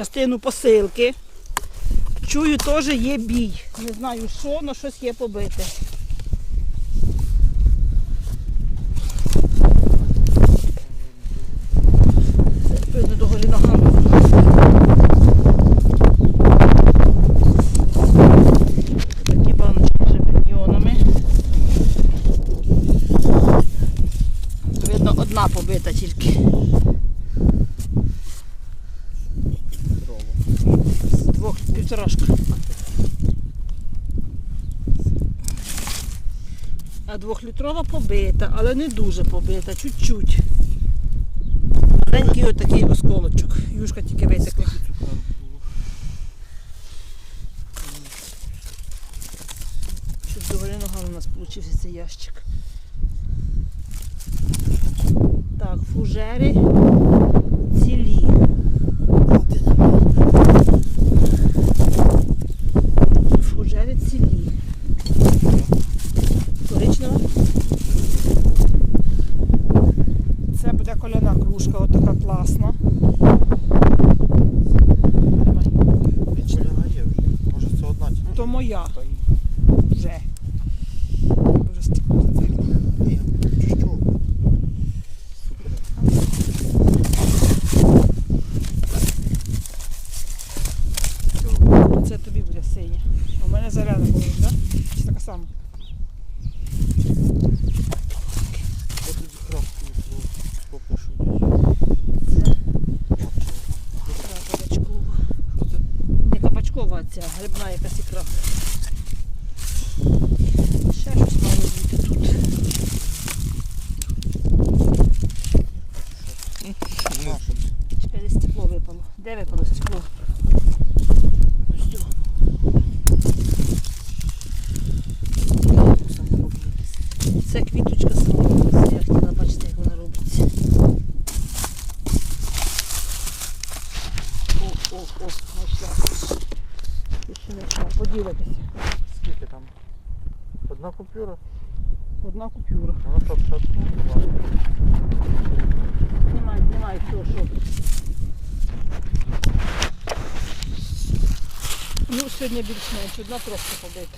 частину посилки. Чую, теж є бій. Не знаю що, але щось є побите. Одна побита тільки. Півторашка. А двохлітрова побита, але не дуже побита, чуть-чуть. Маленький отакий осколочок. Юшка тільки висекла. Щоб догори ногами у нас вийшов цей ящик. Так, фужери Це буде коляна кружка, отака класна. Тримай. Відчиляна є вже. Може це одна тільки. То моя вже. Супер. Це тобі буде синя. У мене заряда була, так? Чи така сама? От тоді крафтую, то попишу. Ікра кабачкова. Що це? Не кабачкова, а ця грибна якась ікра. Ще щось має бути тут. Чекай, десь стекло випало. Де випало стекло? Це квіточка сама. Я хотіла бачити, як вона робиться. О, о, о, знайшла. Ти ще не знайшла. Поділитися. Скільки там? Одна купюра? Одна купюра. Вона що, 50 була? Немає, немає цього, що. Ну, сьогодні більш-менш, одна трошки побита.